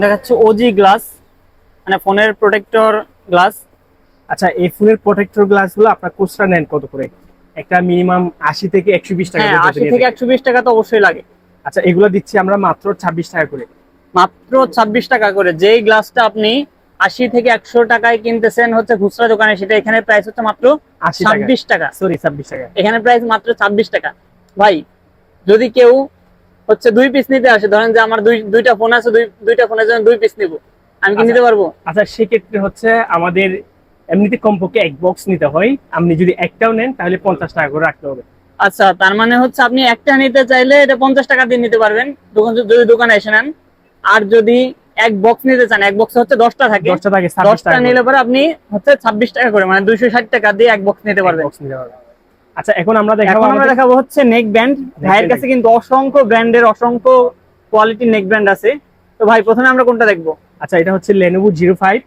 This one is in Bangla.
দেখাচ্ছে ওজি গ্লাস মানে ফোনের প্রোটেক্টর গ্লাস আচ্ছা এই ফোনের প্রোটেক্টর গ্লাসগুলো আপনার কোর্সটা নেন কত করে? একটা মিনিমাম আশি থেকে একশো বিশ টাকা হ্যাঁ আশি থেকে। একশো বিশ টাকা তো অবশ্যই লাগে। আচ্ছা এগুলো দিচ্ছি আমরা মাত্র ছাব্বিশ টাকা করে। মাত্র ছাব্বিশ টাকা করে। যেই গ্লাসটা আপনি আশি থেকে একশো টাকায় কিনতেছেন হচ্ছে খুচরা দোকানে সেটা এখানে প্রাইস হচ্ছে মাত্র ছাব্বিশ টাকা। সরি ছাব্বিশ টাকা। এখানে প্রাইস মাত্র ছাব্বিশ টাকা। ভাই যদি কেউ হচ্ছে দুই পিস নিতে আসে। ধরেন যে আমার দুই দুইটা ফোন আছে দুই দুইটা ফোনের জন্য দুই পিস নিব। আমি কি আচ্ছা। নিতে পারব? আচ্ছা সেক্ষেত্রে হচ্ছে আমাদের এমনিতে কমপক্ষে এক বক্স নিতে হয়। আপনি যদি একটাও নেন তাহলে পঞ্চাশ টাকা করে রাখতে হবে। আচ্ছা তার মানে হচ্ছে আপনি একটা নিতে চাইলে এটা পঞ্চাশ টাকা দিয়ে নিতে পারবেন। দোকান যদি দোকানে এসে নেন। আর যদি এক বক্স নিতে চান এক বক্স হচ্ছে দশটা থাকে। দশটা থাকে দশটা নিলে পরে আপনি হচ্ছে ছাব্বিশ টাকা করে মানে দুইশো ষাট টাকা দিয়ে এক বক্স নিতে পারবেন। বক্স নিতে পারবেন। আচ্ছা এখন আমরা দেখাবো আমরা দেখাবো হচ্ছে নেক ব্যান্ড ভাইয়ের কাছে কিন্তু অসংখ্য ব্র্যান্ডের অসংখ্য কোয়ালিটির নেক ব্যান্ড আছে। তো ভাই প্রথমে আমরা কোনটা দেখব? আচ্ছা এটা হচ্ছে লেনোভো জিরো ফাইভ